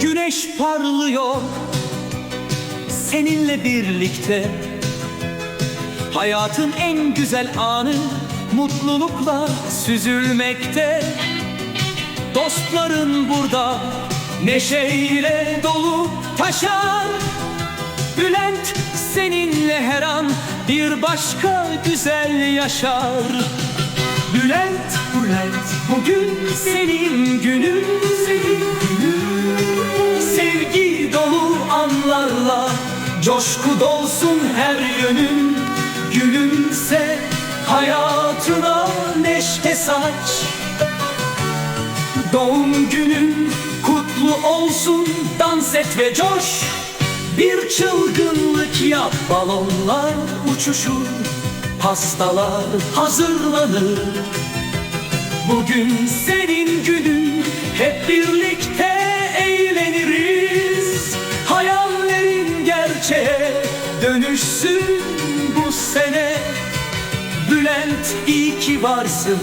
Güneş parlıyor seninle birlikte. Hayatın en güzel anı mutlulukla süzülmekte. Dostların burada neşeyle dolu taşar bir başka güzel yaşar. Bülent, Bülent bugün senin günün. Senin günün Sevgi dolu anlarla coşku dolsun her yönün. Gülümse hayatına neşe saç. Doğum günün kutlu olsun dans et ve coş Bir çılgınlık yap balonlar uçuşur Pastalar hazırlanır. Bugün senin günün hep birlikte eğleniriz. Hayallerin gerçeğe dönüşsün bu sene. Bülent iyi ki varsın.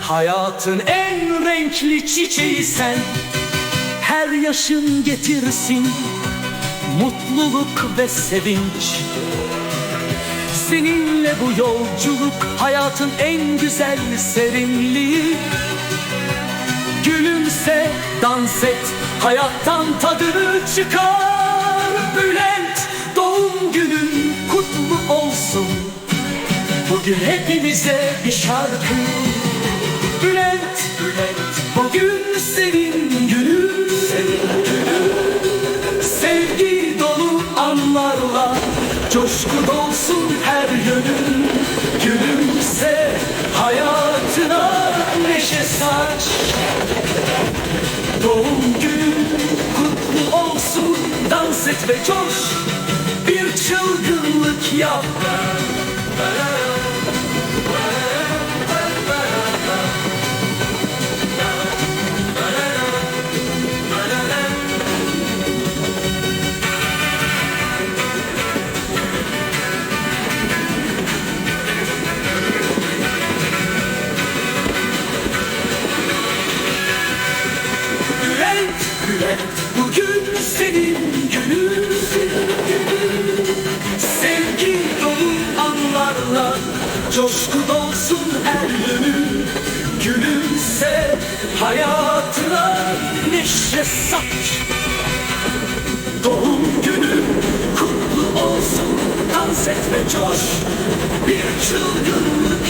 Hayatın en renkli çiçeği sen. Her yaşın getirsin Mutluluk ve sevinç. Seninle bu yolculuk hayatın en güzel serinliği. Gülümse, dans et, hayattan tadını çıkar. Bülent, doğum günün kutlu olsun. Bugün hepimize bir şarkı anlarla Coşku dolsun her yönün Gülümse hayatına neşe saç. Doğum günün kutlu olsun Dans et ve coş. Bir çılgınlık yap Bugün senin günün. Sevgi dolu anlarla Coşku dolsun her yönün Gülümse hayatına neşe saç Doğum günün kutlu olsun Dans et coş. Bir çılgınlık